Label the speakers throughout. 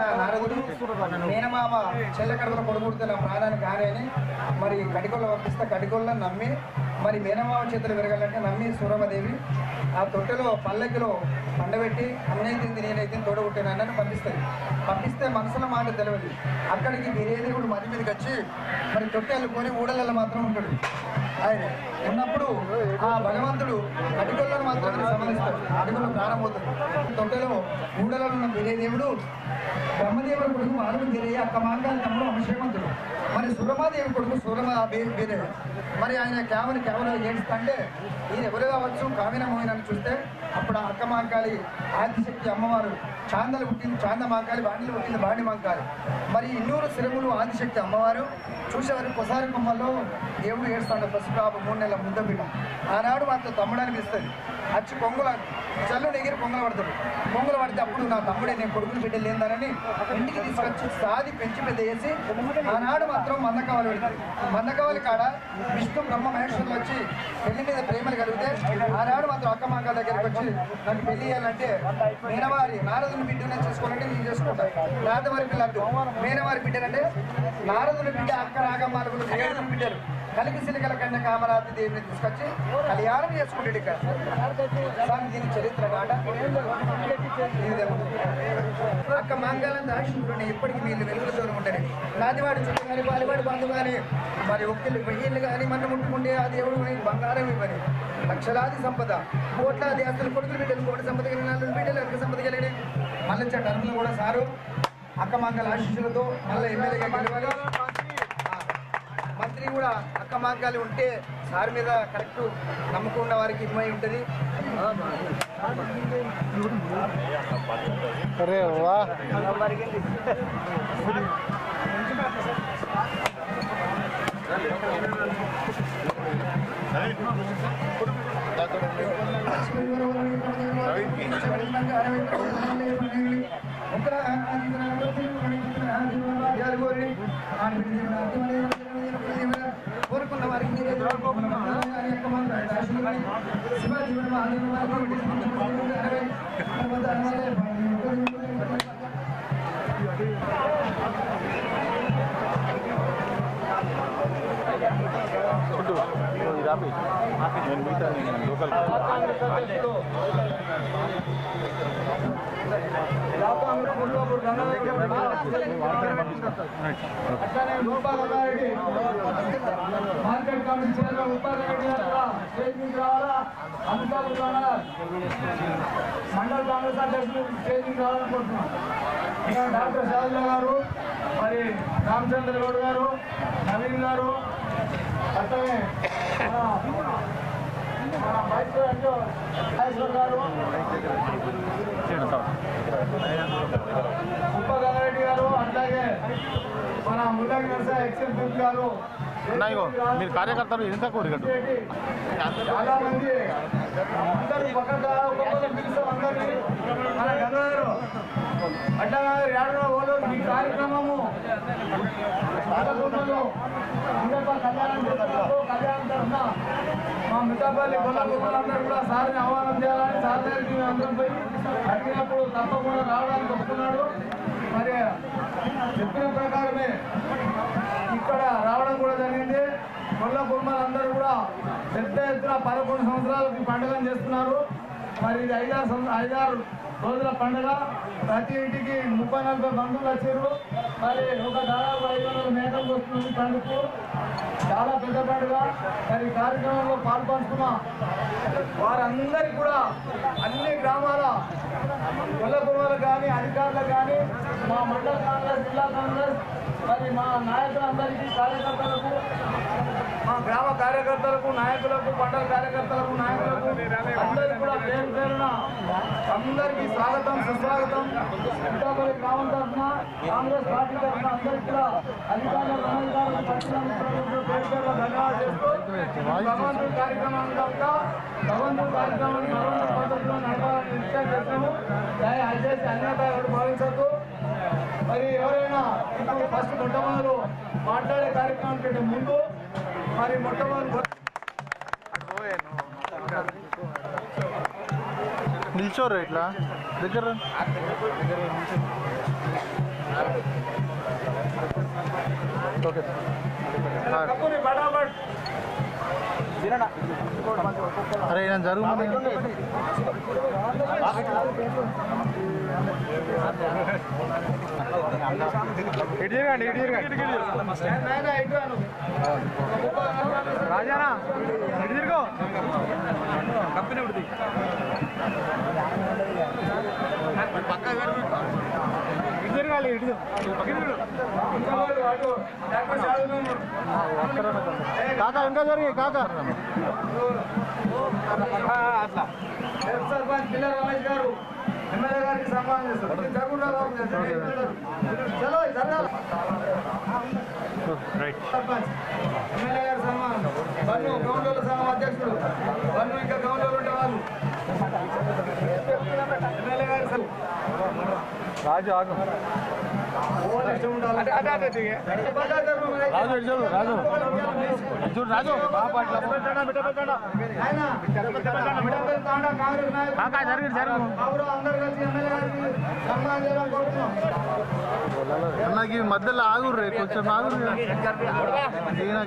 Speaker 1: నారదుడు మేనమామ చెల్లెకడలో కొడుకుడితే ప్రాణానికి కాని అని మరి కడికొల్ల పంపిస్తే కడికొల్ల నమ్మి మరి మేనమామ చేతులు విరగాలంటే నమ్మి సూరమ్మదేవి ఆ తొట్టెలో పల్లెకిలో పండబెట్టి అన్నయ్య తింది నేనైతే అన్నని పంపిస్తుంది. పంపిస్తే మనసులో మాట తెలియదు అక్కడికి వేరే దేవుడు మది మీదకి వచ్చి మరి తొట్టెలు కొని ఊడలలో మాత్రం ఉంటాడు. ఆయన ఉన్నప్పుడు ఆ భగవంతుడు అడిగొల్లను మాత్రమే సంబంధిస్తాడు అడిగొల్ల ప్రారంభమవుతుంది. తొట్టెలో ఊడలలో ఉన్న తెలియదేవుడు దేవుడు బ్రహ్మదేవుడు కొడుకు మానవ తెలియ అక్క మార్గాన్ని తమ్ముడు అభిషేకంతుడు మరి సురమాదేవి కొడుకు సురమ వేరే మరి ఆయన కేవలం కేవలం ఏడుస్తుంటే ఈయన ఎవరు కావచ్చు కావినమోయినని చూస్తే అప్పుడు అక్క మార్గాలి ఆదిశక్తి అమ్మవారు చాందలు పుట్టింది చాంద మాంకాలి బాండిలు పుట్టింది బాండి మాంకాలి. మరి ఇన్నూరు శిరములు ఆదిశక్తి అమ్మవారు. చూసేవారు కొసారి కొమ్మల్లో దేవుడు ఏడుస్తాడు. పసుపు మూడు నెలల ముద్ద బిడ్డ ఆనాడు మాతో తమ్ముడు అనిపిస్తుంది వచ్చి పొంగుల చల్లు ఎగిరి పొంగలు పడతాడు. పొంగలు పడితే అప్పుడు నా తమ్ముడే నేను కొడుకుని బిడ్డ ఏందనని ఇంటికి తీసుకొచ్చి సాది పెంచి పెద్ద చేసి ఆనాడు మాత్రం మందకవాలి పెడతారు మందకవాలి కాడ విష్ణు బ్రహ్మ మహేశ్వరులు వచ్చి పెళ్ళి మీద ప్రేమలు కలిగితే ఆనాడు మాత్రం అక్కమాక దగ్గరికి వచ్చి నన్ను పెళ్ళి చేయాలంటే మేనవారి నారదుని బిడ్డనే చేసుకోవాలంటే నేను చేసుకుంటాను నారదవారి పిల్లలు మేనవారి బిడ్డనంటే నారదుని బిడ్డ అక్క రాగమ్మాలకు బిడ్డలు. కలిగి సిలికల కన్య కామరాజు దేవిని తీసుకొచ్చి కళ్యాణం చేసుకుంటాడు ఇక్కడ స్వామి దీని చరిత్ర కాట అక్క మంగళం దాక్షిణుడిని ఎప్పటికీ వీళ్ళు వెలుగులతో ఉంటాడు నాదివాడి చుట్టూ కానీ బాలివాడు బంధు కానీ మరి ఒక్కళ్ళు వెయ్యిళ్ళు కానీ మన ముట్టుకుంటే ఆ దేవుడు బంగారం ఇవ్వని. లక్షలాది సంపద కోట్లాది అసలు కొడుకులు బిడ్డలు కోటి సంపద కలిగిన బిడ్డలు అక్క సంపద కలిగినాయి మళ్ళీ వచ్చే కూడా సారు. అక్క మంగళ ఆశీస్సులతో మళ్ళీ ఎమ్మెల్యేగా గెలవాలి. ఆ, మంత్రి కూడా అక్క మార్గాలు ఉంటే సార్ మీద కరెక్ట్ నమ్మకం ఉన్న వారికి ఇమ్మై ఉంటుంది
Speaker 2: అరే లోకల్
Speaker 1: అట్లానే రూపాయలు మార్కెట్ కమిటీ చైర్మన్ ఉపాధ్యాయుడు రావాలా అమితాబ్ రావాలా మండల కాంగ్రెస్ అధ్యక్షులు రావాలనుకుంటున్నాం డాక్టర్ శారద గారు మరి రామచంద్ర గౌడ్ గారు నవీన్ గారు అట్లనే మన గారు అట్లాగే మన ముల్లకి ఎక్సెల్ గారు
Speaker 2: ఇగో మీరు కార్యకర్తలు ఎంత కోరికట్టు
Speaker 1: చాలా మంది అందరూ పక్కన పిలుస్తాం అందరినీ మన ఏడవ కార్యక్రమము కళ్యాణం కళ్యాణం మిఠాపల్లి మా గొల్లగొప్పలందరూ కూడా సార్ని ఆహ్వానం చేయాలని సార్ దగ్గరికి మేము అందరం పోయి అడిగినప్పుడు తప్పకుండా రావడానికి ఒప్పుకున్నాడు. మరి చెప్పిన ప్రకారమే ఇక్కడ రావడం కూడా జరిగింది. కొల్ల కుటుంబాలందరూ కూడా పెద్ద ఎత్తున పదకొండు సంవత్సరాలకు ఈ పండుగను చేస్తున్నారు. మరి ఇది ఐదారు సంవ- ఐదారు రోజుల పండుగ. ప్రతి ఇంటికి ముప్పై నలభై బంధువులు వచ్చారు. మరి ఒక దాదాపు ఐదు వందల మేకలు వస్తుంది పండుగకు చాలా పెద్ద పండుగ మరి కార్యక్రమంలో పాల్పంచుకున్న వారందరికీ కూడా అన్ని గ్రామాల కుల కానీ అధికారులు కానీ మా మండల కాంగ్రెస్ జిల్లా కాంగ్రెస్ మరి మా నాయకులందరికీ కార్యకర్తలకు మా గ్రామ కార్యకర్తలకు నాయకులకు మండల కార్యకర్తలకు నాయకులకు అందరికీ కూడా పేరు పేరున అందరికీ స్వాగతం సుస్వాగతం. సీతాపల్లి గ్రామం తరఫున కాంగ్రెస్ పార్టీ తరఫున అందరికీ కూడా అధికారులు అనధికారులకు పక్షుల పేరు పేరున ధన్యవాదాలు చేస్తూ భగవంతుడి కార్యక్రమం కనుక భగవంతుడి కార్యక్రమాన్ని భగవంతుడి పద్ధతిలో నడపాలని నిశ్చయం చేస్తాము దయ అచేసి అన్యత భావించద్దు. మరి ఎవరైనా ఇప్పుడు ఫస్ట్ మొట్టమొదలు మాట్లాడే కార్యక్రమం కంటే ముందు మరి మొట్టమొదలు
Speaker 3: నిల్చోరు ఇట్లా దగ్గర ఓకే
Speaker 1: కప్పుని బటాబట్
Speaker 3: అరే నేను జరుగుతుంది? ఇటు తిరగండి ఇటు తిరగండి.
Speaker 1: రాజానా ఇటు రాను.
Speaker 3: కంపెనీ ఉంటుంది పక్క ఇటు తిరగాలి ఇటు కాక ఇంకా జరిగి కాక.
Speaker 1: హెడ్ సర్పంచ్ పిల్ల రమేష్ గారు ఎమ్మెల్యే గారికి సన్మానం చేస్తారు. మీరు జరగకుండా బాబు, నేను జరగలేదు. చలో జరగాలి
Speaker 3: రైట్.
Speaker 1: సర్పంచ్ ఎమ్మెల్యే గారి సన్మానం. బన్ను గౌండోల సంఘం అధ్యక్షుడు. బన్ను ఇంకా గౌండోలు ఉంటే వాళ్ళు ఎమ్మెల్యే గారి సన్మానం.
Speaker 3: రాజు ఆగు. రాజు ఇటు చూడు రాజు ఇటు చూడు రాజు కాకా జరిగి జరుగు అన్నకి మధ్యలో ఆగుర్రే కొంచెం ఆగుర్రు ఈయన.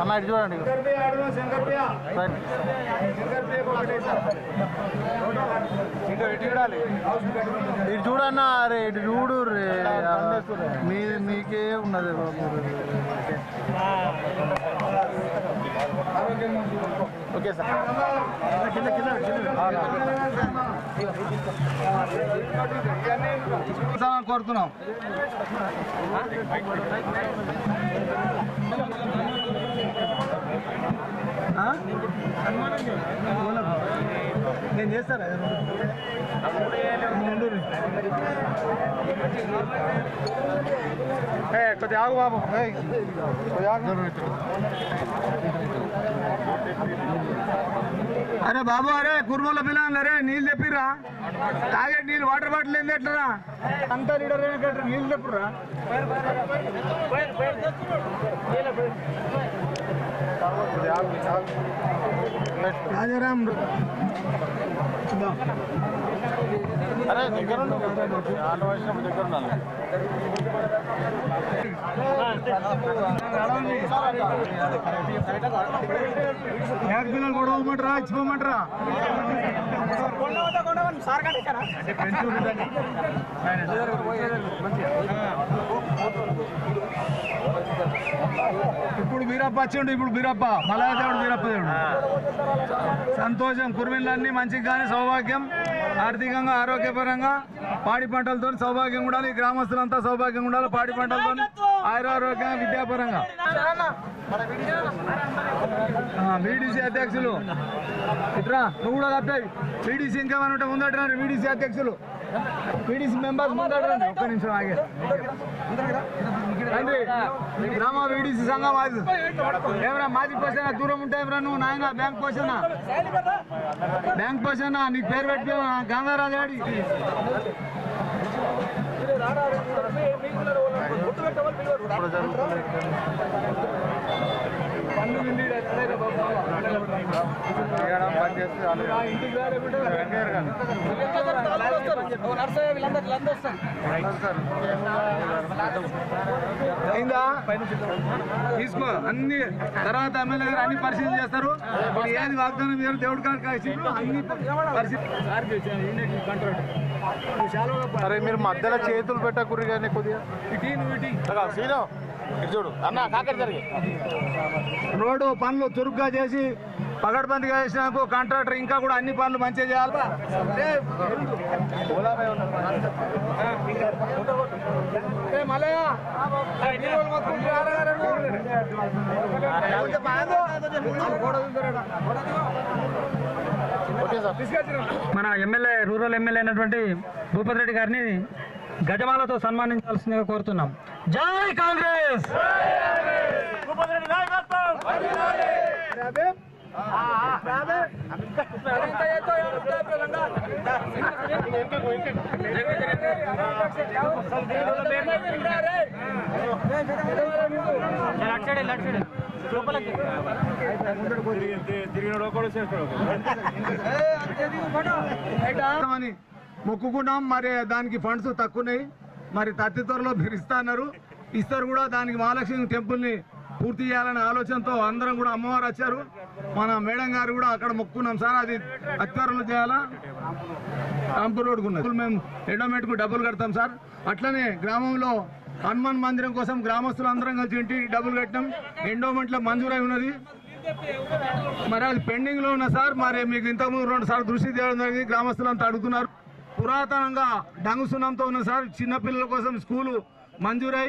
Speaker 3: అన్న ఇటు చూడండి రైట్. ఇటు చూడన్నా అరే ఇటు చూడు రే మీ మీకే ఉన్నది ఓకే సార్. కింద కింద
Speaker 1: కోరుతున్నాం నేను చేస్తారా
Speaker 3: కొద్దిగా ఆగు బాబు.
Speaker 1: అరే బాబు అరే కుర్మల పిల్లలు అరే నీళ్ళు చెప్పిరా తాగే నీళ్ళు వాటర్ బాటిల్ ఏంది ఎట్లరా అంతా లీడర్ నీళ్ళు తెప్పురా
Speaker 3: కొద్దిగా ఆగు ఆగు రైట్.
Speaker 1: రాజారాం
Speaker 3: అరే దగ్గర ఉండు
Speaker 1: గొడవమంటారా ఇచ్చిపోమంటారా ఇప్పుడు బీరప్ప వచ్చిండు ఇప్పుడు బీరప్ప మలయాదేవుడు బీరప్ప దేవుడు. సంతోషం కుర్మిళ్ళన్నీ మంచిగా కానీ సౌభాగ్యం ఆర్థికంగా ఆరోగ్యపరంగా పాడి పంటలతో సౌభాగ్యం ఉండాలి. గ్రామస్తులంతా సౌభాగ్యం ఉండాలి పాడి పంటలతో ఆయురారోగ్యంగా విద్యాపరంగా. బీడీసీ అధ్యక్షులు. ఇట్రా నువ్వు కూడా తప్పేవి బీడీసీ ఇంకా ఉంటే ముందట బీడీసీ అధ్యక్షులు. బీడీసీ మెంబర్స్ ముందట ఒక్క నిమిషం ఆగే. రండి గ్రామ బీడీసీ సంఘం అది. ఏమరా మాజీ పోషణ దూరం ఉంటే ఏమరా నువ్వు? నాయన బ్యాంక్ పోసానా బ్యాంక్ పోసానా నీకు పేరు పెట్టి గంగారాజు ఆడి అయిందా తీసుకో అన్ని తర్వాత ఎమ్మెల్యే గారు అన్ని పరిశీలన చేస్తారు ఏది వాగ్దానం మీరు దేవుడి కాడికి కాల్చిండ్రు, అన్ని పరిశీలన
Speaker 3: అరే మీరు మధ్యలో చేతులు పెట్టకుర్రి కానీ కొద్దిగా. సీను చూడు. అన్న కాకర జరిగి.
Speaker 1: రోడ్డు పనులు చురుగ్గా చేసి పగడ్బందీగా చేసినందుకు కాంట్రాక్టర్ ఇంకా కూడా అన్ని పనులు మంచిగా చేయాలి.
Speaker 4: మన ఎమ్మెల్యే రూరల్ ఎమ్మెల్యే అయినటువంటి భూపతి రెడ్డి గారిని గజమాలతో సన్మానించాల్సిందిగా కోరుతున్నాం. జై కాంగ్రెస్!
Speaker 1: లోపలకి. అని మొక్కుకున్నాం. మరి దానికి ఫండ్స్ తక్కువన్నాయి. మరి తత్తి త్వరలో మీరు అన్నారు. ఇస్తారు కూడా దానికి మహాలక్ష్మి టెంపుల్ని పూర్తి చేయాలనే ఆలోచనతో అందరం కూడా అమ్మవారు వచ్చారు. మన మేడం గారు కూడా అక్కడ మొక్కున్నాం సార్. అది అత్వరంలో చేయాలా? రాంపూర్ రోడ్కు ఉన్నది. మేము ఎండోమెంట్కు డబ్బులు కడతాం సార్. అట్లనే గ్రామంలో హనుమాన్ మందిరం కోసం గ్రామస్తులు అందరం కలిసి ఇంటి డబ్బులు కట్టాం ఎండోమెంట్లో మంజూరై ఉన్నది. మరి అది పెండింగ్లో ఉన్న సార్ మరి మీకు ఇంతకుముందు రెండు సార్లు దృష్టి తేవడం జరిగింది గ్రామస్తులంతా అడుగుతున్నారు. పురాతనంగా డంగు సున్నంతో ఉన్న సార్ చిన్నపిల్లల కోసం స్కూలు మంజూరై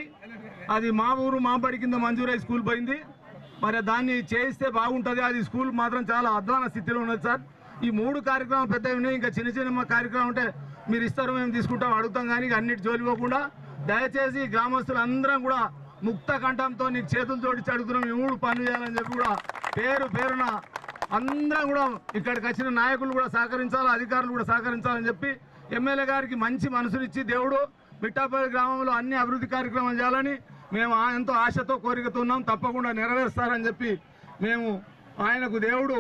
Speaker 1: అది మా ఊరు మా బడి కింద మంజూరై స్కూల్ పోయింది. మరి దాన్ని చేయిస్తే బాగుంటుంది అది స్కూల్ మాత్రం చాలా అధ్వాన స్థితిలో ఉన్నది సార్. ఈ మూడు కార్యక్రమాలు పెద్దవి ఉన్నాయి ఇంకా చిన్న చిన్న కార్యక్రమం ఉంటే మీరు ఇస్తారు మేము తీసుకుంటాం అడుగుతాం కానీ అన్నిటి జోలిపోకుండా దయచేసి గ్రామస్తులందరం కూడా ముక్త కంఠంతో నీకు చేతులు జోడించి అడుగుతున్నాం ఈ మూడు పనులు చేయాలని చెప్పి కూడా పేరు పేరున అందరం కూడా ఇక్కడికి వచ్చిన నాయకులు కూడా సహకరించాలి అధికారులు కూడా సహకరించాలని చెప్పి ఎమ్మెల్యే గారికి మంచి మనసునిచ్చి దేవుడు మిట్టాపల్లి గ్రామంలో అన్ని అభివృద్ధి కార్యక్రమాలు చేయాలని మేము ఎంతో ఆశతో కోరికతో ఉన్నాం. తప్పకుండా నెరవేరుస్తారని చెప్పి మేము ఆయనకు దేవుడు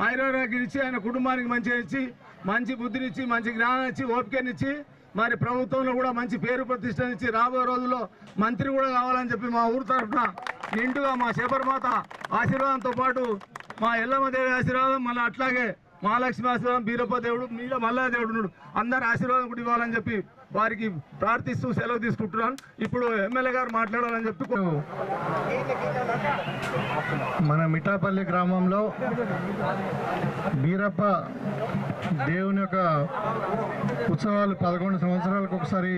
Speaker 1: ఆయుర్వేదానికి ఇచ్చి ఆయన కుటుంబానికి మంచిగా ఇచ్చి మంచి బుద్ధినిచ్చి మంచి జ్ఞానం ఇచ్చి ఓపికనిచ్చి మరి ప్రభుత్వంలో కూడా మంచి పేరు ప్రతిష్టనిచ్చి రాబోయే రోజుల్లో మంత్రి కూడా కావాలని చెప్పి మా ఊరు తరఫున నిండుగా మా శబరిమాత ఆశీర్వాదంతో పాటు మా ఎల్లమ్మదేవి ఆశీర్వాదం మళ్ళీ అట్లాగే మహాలక్ష్మి ఆశీర్వాదం బీరప్ప దేవుడు మీద మల్లా దేవుడు ఉన్నాడు. అందరి ఆశీర్వాదం కూడా ఇవ్వాలని చెప్పి వారికి ప్రార్థిస్తూ సెలవు తీసుకుంటున్నాను ఇప్పుడు ఎమ్మెల్యే గారు మాట్లాడాలని చెప్పి
Speaker 5: మన మిఠాపల్లి గ్రామంలో బీరప్ప దేవుని యొక్క ఉత్సవాలు పదకొండు సంవత్సరాలకు ఒకసారి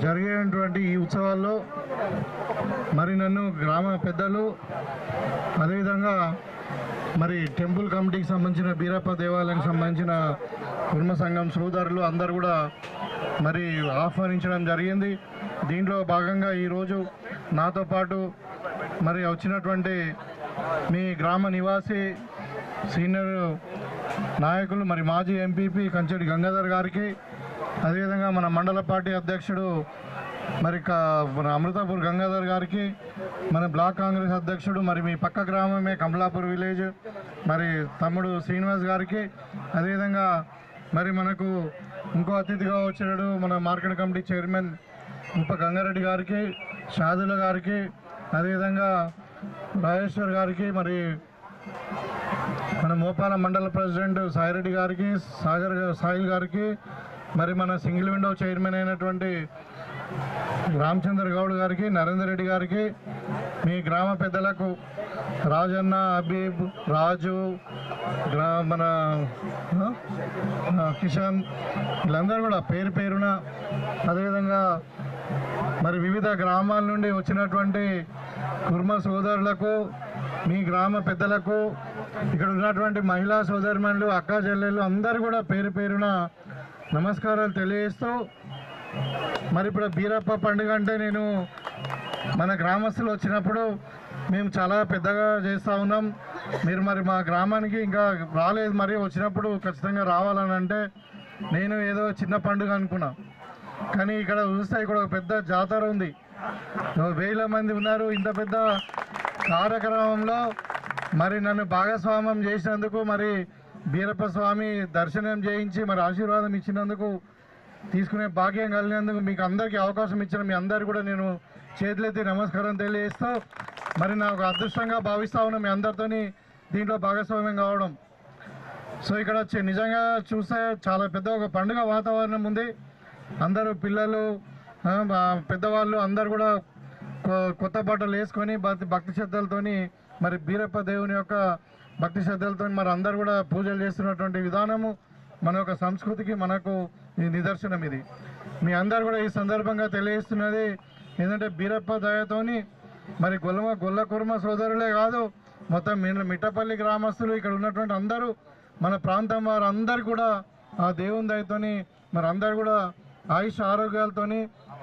Speaker 5: జరిగేటువంటి ఈ ఉత్సవాల్లో మరి నన్ను గ్రామ పెద్దలు అదేవిధంగా మరి టెంపుల్ కమిటీకి సంబంధించిన బీరప్ప దేవాలయానికి సంబంధించిన కుర్మ సంఘం సోదరులు అందరు కూడా మరి ఆహ్వానించడం జరిగింది. దీంట్లో భాగంగా ఈరోజు నాతో పాటు మరి వచ్చినటువంటి మీ గ్రామ నివాసి సీనియర్ నాయకులు మరి మాజీ ఎంపీపీ కంచెడి గంగాధర్ గారికి అదేవిధంగా మన మండల పార్టీ అధ్యక్షుడు మరి మన అమృతాపూర్ గంగాధర్ గారికి మన బ్లాక్ కాంగ్రెస్ అధ్యక్షుడు మరి మీ పక్క గ్రామమే కమలాపూర్ విలేజ్ మరి తమ్ముడు శ్రీనివాస్ గారికి అదేవిధంగా మరి మనకు ఇంకో అతిథిగా వచ్చాడు మన మార్కెట్ కమిటీ చైర్మన్ ఉప గంగారెడ్డి గారికి షాదుల గారికి అదేవిధంగా రాజేశ్వర్ గారికి మరి మన మోపాల మండల ప్రెసిడెంట్ సాయిరెడ్డి గారికి సాగర్ సాయిల్ గారికి మరి మన సింగిల్ విండో చైర్మన్ అయినటువంటి రామచంద్ర గౌడ్ గారికి నరేందర్ రెడ్డి గారికి మీ గ్రామ పెద్దలకు రాజన్న అబీబ్ రాజు గ్రా మన కిషన్ వీళ్ళందరూ కూడా పేరు పేరున అదేవిధంగా మరి వివిధ గ్రామాల నుండి వచ్చినటువంటి కుర్మ సోదరులకు మీ గ్రామ పెద్దలకు ఇక్కడ ఉన్నటువంటి మహిళా సోదరుమణులు అక్క చెల్లెళ్ళు అందరూ కూడా పేరు పేరున నమస్కారాలు తెలియజేస్తూ మరి ఇప్పుడు బీరప్ప పండుగ అంటే నేను మన గ్రామస్తులు వచ్చినప్పుడు మేము చాలా పెద్దగా చేస్తూ ఉన్నాం. మీరు మరి మా గ్రామానికి ఇంకా రాలేదు మరి వచ్చినప్పుడు ఖచ్చితంగా రావాలని అంటే నేను ఏదో చిన్న పండుగ అనుకున్నాను కానీ ఇక్కడ చూస్తే ఇక్కడ ఒక పెద్ద జాతర ఉంది. వేల మంది ఉన్నారు. ఇంత పెద్ద కార్యక్రమంలో మరి నన్ను భాగస్వామ్యం చేసినందుకు మరి బీరప్ప స్వామి దర్శనం చేయించి మరి ఆశీర్వాదం ఇచ్చినందుకు తీసుకునే భాగ్యం కలిగినందుకు మీకు అందరికీ అవకాశం ఇచ్చిన మీ అందరు కూడా నేను చేతులెత్తి నమస్కారం తెలియజేస్తూ మరి నాకు అదృష్టంగా భావిస్తా ఉన్నా మీ అందరితోని దీంట్లో భాగస్వామ్యం కావడం. సో ఇక్కడ వచ్చి నిజంగా చూస్తే చాలా పెద్ద ఒక పండుగ వాతావరణం ఉంది. అందరూ పిల్లలు పెద్దవాళ్ళు అందరు కూడా కొ- కొత్త బట్టలు వేసుకొని భక్తి భక్తి శ్రద్ధలతోని మరి బీరప్ప దేవుని యొక్క భక్తి శ్రద్ధలతో మరి అందరు కూడా పూజలు చేస్తున్నటువంటి విధానము మన యొక్క సంస్కృతికి మనకు ఈ నిదర్శనం ఇది. మీ అందరు కూడా ఈ సందర్భంగా తెలియజేస్తున్నది ఏంటంటే బీరప్ప దయతోని మరి గొల్లమ గొల్ల కుర్మ సోదరులే కాదు మొత్తం మీ- మిట్టపల్లి గ్రామస్తులు ఇక్కడ ఉన్నటువంటి అందరూ మన ప్రాంతం వారు అందరు కూడా ఆ దేవుని దయతోని మరి అందరు కూడా ఆయుష్ ఆరోగ్యాలతోని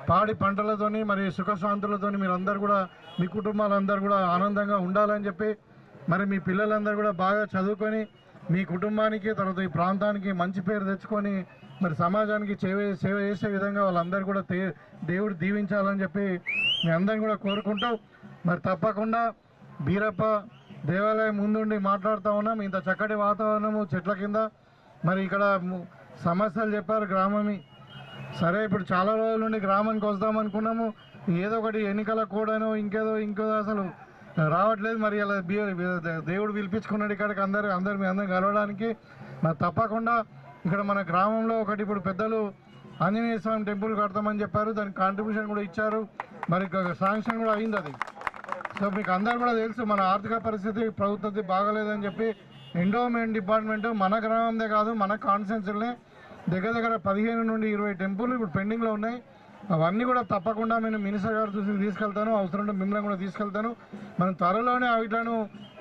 Speaker 5: పాడి పంటలతోని మరి సుఖశాంతులతోని మీరందరూ కూడా మీ కుటుంబాలందరూ కూడా ఆనందంగా ఉండాలని చెప్పి మరి మీ పిల్లలందరూ కూడా బాగా చదువుకొని మీ కుటుంబానికి తర్వాత ఈ ప్రాంతానికి మంచి పేరు తెచ్చుకొని మరి సమాజానికి సేవ సేవ చేసే విధంగా వాళ్ళందరూ కూడా దే దేవుడు దీవించాలని చెప్పి మీ అందరిని కూడా కోరుకుంటూ మరి తప్పకుండా బీరప్ప దేవాలయం ముందుండి మాట్లాడుతూ ఉన్నాం. ఇంత చక్కటి వాతావరణము చెట్ల కింద. మరి ఇక్కడ సమస్యలు చెప్పారు గ్రామమి. సరే ఇప్పుడు చాలా రోజుల నుండి గ్రామానికి వద్దాం అనుకున్నాము. ఏదో ఒకటి ఎన్నికల కూడాను ఇంకేదో ఇంకేదో అసలు రావట్లేదు మరి అలా దేవుడు పిలిపించుకున్నాడు ఇక్కడికి అందరు అందరు మీ అందరం కలవడానికి. మరి తప్పకుండా ఇక్కడ మన గ్రామంలో ఒకటి ఇప్పుడు పెద్దలు ఆంజనేయ స్వామి టెంపుల్ కడతామని చెప్పారు. దానికి కాంట్రిబ్యూషన్ కూడా ఇచ్చారు. మరి శాంక్షన్ కూడా అయింది అది. సో మీకు అందరు కూడా తెలుసు మన ఆర్థిక పరిస్థితి ప్రభుత్వది బాగలేదని చెప్పి ఎండోమెంట్ డిపార్ట్మెంట్ మన గ్రామందే కాదు మన కాన్స్టిట్యూన్సీలనే దగ్గర దగ్గర పదిహేను నుండి ఇరవై టెంపుల్ ఇప్పుడు పెండింగ్లో ఉన్నాయి. అవన్నీ కూడా తప్పకుండా నేను మినిస్టర్ గారు చూసి తీసుకెళ్తాను. అవసరం ఉంటే మిమ్మల్ని కూడా తీసుకెళ్తాను. మనం త్వరలోనే వీటిలను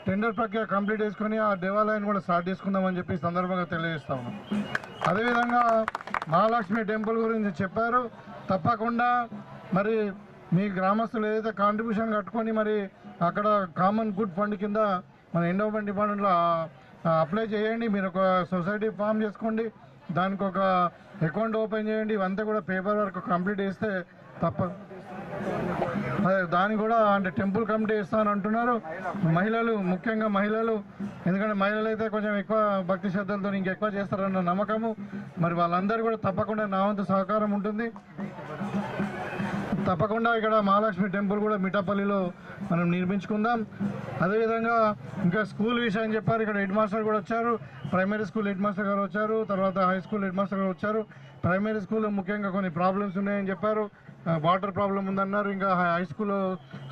Speaker 5: టెండర్ ప్రక్రియ కంప్లీట్ చేసుకొని ఆ దేవాలయాన్ని కూడా స్టార్ట్ చేసుకుందామని చెప్పి సందర్భంగా తెలియజేస్తా ఉన్నాం. అదేవిధంగా మహాలక్ష్మి టెంపుల్ గురించి చెప్పారు. తప్పకుండా మరి మీ గ్రామస్తులు ఏదైతే కాంట్రిబ్యూషన్ కట్టుకొని మరి అక్కడ కామన్ గుడ్ ఫండ్ కింద మన ఎండోమెంట్ డిపార్ట్మెంట్లో అప్లై చేయండి. మీరు ఒక సొసైటీ ఫామ్ చేసుకోండి. దానికి ఒక అకౌంట్ ఓపెన్ చేయండి ఇవంతా కూడా పేపర్ వర్క్ కంప్లీట్ చేస్తే తప్ప. అదే దాన్ని కూడా అంటే టెంపుల్ కమిటీ ఇస్తాను అంటున్నారు. మహిళలు ముఖ్యంగా మహిళలు ఎందుకంటే మహిళలు అయితే కొంచెం ఎక్కువ భక్తి శ్రద్ధలతో ఇంకెక్కువ చేస్తారన్న నమ్మకము. మరి వాళ్ళందరూ కూడా తప్పకుండా నా వంతు సహకారం ఉంటుంది. తప్పకుండా ఇక్కడ మహాలక్ష్మి టెంపుల్ కూడా మిఠాపల్లిలో మనం నిర్మించుకుందాం. అదేవిధంగా ఇంకా స్కూల్ విషయం చెప్పారు ఇక్కడ హెడ్ మాస్టర్ కూడా వచ్చారు ప్రైమరీ స్కూల్ హెడ్ మాస్టర్ గారు వచ్చారు తర్వాత హై స్కూల్ హెడ్ మాస్టర్ గారు వచ్చారు. ప్రైమరీ స్కూల్లో ముఖ్యంగా కొన్ని ప్రాబ్లమ్స్ ఉన్నాయని చెప్పారు. వాటర్ ప్రాబ్లం ఉందన్నారు ఇంకా హై స్కూల్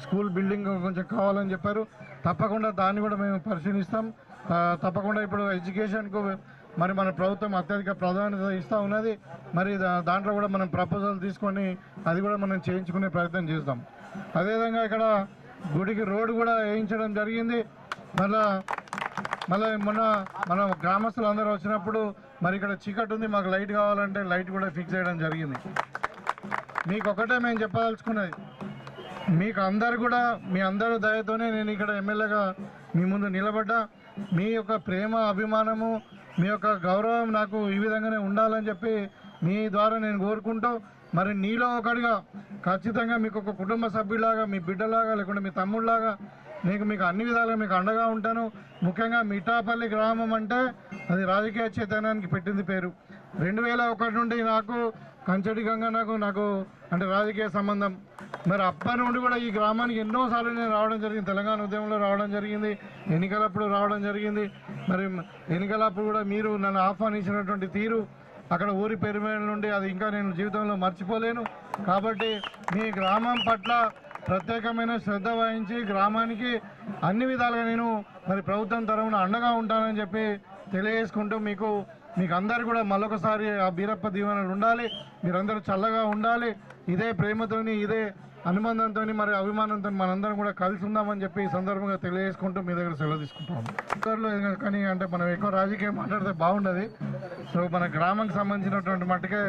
Speaker 5: స్కూల్ బిల్డింగ్ కొంచెం కావాలని చెప్పారు. తప్పకుండా దాన్ని కూడా మేము పరిశీలిస్తాం. తప్పకుండా ఇప్పుడు ఎడ్యుకేషన్కు మరి మన ప్రభుత్వం అత్యధిక ప్రాధాన్యత ఇస్తూ ఉన్నది. మరి దా- దాంట్లో కూడా మనం ప్రపోజల్ తీసుకొని అది కూడా మనం చేయించుకునే ప్రయత్నం చేస్తాం. అదేవిధంగా ఇక్కడ గుడికి రోడ్డు కూడా వేయించడం జరిగింది. మళ్ళా మళ్ళీ మొన్న మన గ్రామస్తులు అందరూ వచ్చినప్పుడు మరి ఇక్కడ చీకటి ఉంది మాకు లైట్ కావాలంటే లైట్ కూడా ఫిక్స్ చేయడం జరిగింది. మీకు ఒకటే మేము చెప్పదలుచుకున్నది. మీకు అందరు కూడా మీ అందరి దయతోనే నేను ఇక్కడ ఎమ్మెల్యేగా మీ ముందు నిలబడ్డా. మీ యొక్క ప్రేమ అభిమానము మీ యొక్క గౌరవం నాకు ఈ విధంగానే ఉండాలని చెప్పి మీ ద్వారా నేను కోరుకుంటూ మరి నీలో ఒకటిగా ఖచ్చితంగా మీకు ఒక కుటుంబ సభ్యులాగా మీ బిడ్డలాగా లేకుంటే మీ తమ్ముళ్ళలాగా నీకు మీకు అన్ని విధాలుగా మీకు అండగా ఉంటాను. ముఖ్యంగా మిఠాపల్లి గ్రామం అంటే అది రాజకీయ చైతన్యానికి పెట్టింది పేరు. రెండు వేల ఒకటి నుండి నాకు కంచడి గంగన్నకు నాకు నాకు అంటే రాజకీయ సంబంధం. మరి అప్పటి నుండి కూడా ఈ గ్రామానికి ఎన్నోసార్లు నేను రావడం జరిగింది. తెలంగాణ ఉద్యమంలో రావడం జరిగింది. ఎన్నికలప్పుడు రావడం జరిగింది. మరి ఎన్నికలప్పుడు కూడా మీరు నన్ను ఆహ్వానించినటువంటి తీరు అక్కడ ఊరి పేరు మీద నుండి అది ఇంకా నేను జీవితంలో మర్చిపోలేను. కాబట్టి మీ గ్రామం పట్ల ప్రత్యేకమైన శ్రద్ధ వహించి గ్రామానికి అన్ని విధాలుగా నేను మరి ప్రభుత్వం తరఫున అండగా ఉంటానని చెప్పి తెలియజేసుకుంటూ మీకు మీకు అందరు కూడా మళ్ళొకసారి ఆ బీరప్ప దీవెనలు ఉండాలి. మీరందరూ చల్లగా ఉండాలి. ఇదే ప్రేమతోని ఇదే అనుబంధంతో మరి అభిమానంతో మనందరం కూడా కలిసి ఉందామని చెప్పి ఈ సందర్భంగా తెలియజేసుకుంటూ మీ దగ్గర సెలవు తీసుకుంటాం కానీ అంటే మనం ఎక్కువ రాజకీయం మాట్లాడితే బాగుండదు. సో మన గ్రామానికి సంబంధించినటువంటి మట్టుకే